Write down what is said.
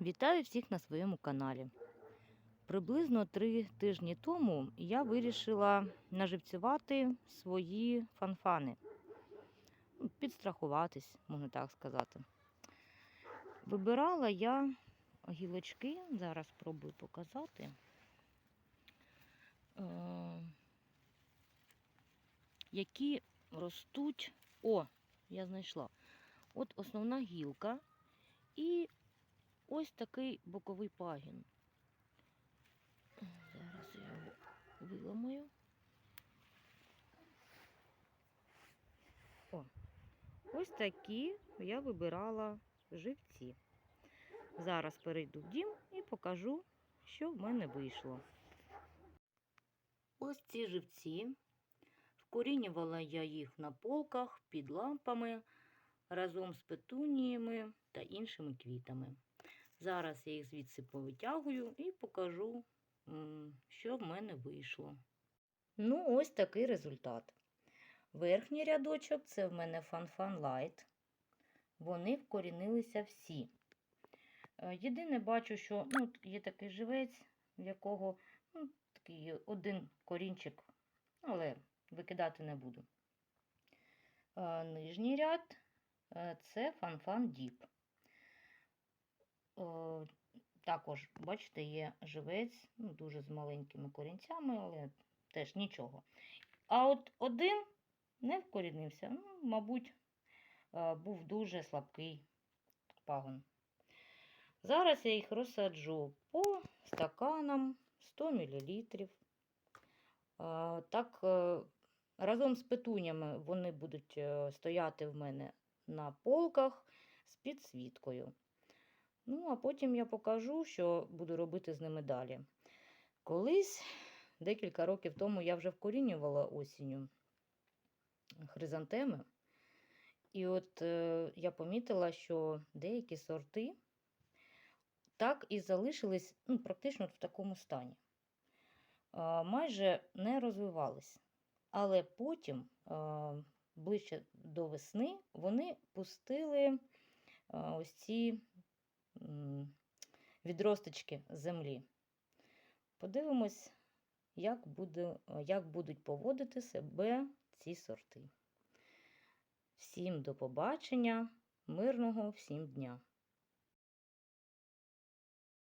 Вітаю всіх на своєму каналі. Приблизно три тижні тому я вирішила наживцювати свої фанфани. Ну, Підстрахуватись, можна так сказати. Вибирала я гілочки, зараз спробую показати. е, Які ростуть. О, я знайшла. От основна гілка і ось такий боковий пагін. Зараз я його виламаю. О, ось такі я вибирала живці. Зараз перейду в дім і покажу, що в мене вийшло. Ось ці живці. Вкорінювала я їх на полках під лампами разом з петуніями та іншими квітами. Зараз я їх звідси повитягую і покажу, що в мене вийшло. Ну, ось такий результат. Верхній рядочок це в мене Фанфан Light. Вони вкорінилися всі. Е, Єдине бачу, що ну, є такий живець, в якого ну, такий один корінчик, але викидати не буду. Е, Нижній ряд е, це Фанфан Діп. Е, Також, бачите, є живець, ну, дуже з маленькими корінцями, але теж нічого. А от один не вкорінився. Ну, мабуть, е, був дуже слабкий пагон. Зараз я їх розсаджу по стаканам 100 мл. Так, е, разом з петунями вони будуть е, стояти в мене на полках з підсвіткою. Ну, а потім я покажу, що буду робити з ними далі. Колись, декілька років тому, я вже вкорінювала осінню хризантеми. І от е, я помітила, що деякі сорти так і залишились ну, практично в такому стані. Е, майже не розвивались. Але потім, е, ближче до весни, вони пустили е, ось ці відросточки землі. Подивимось, як, буде, як будуть поводити себе ці сорти. Всім до побачення, мирного всім дня!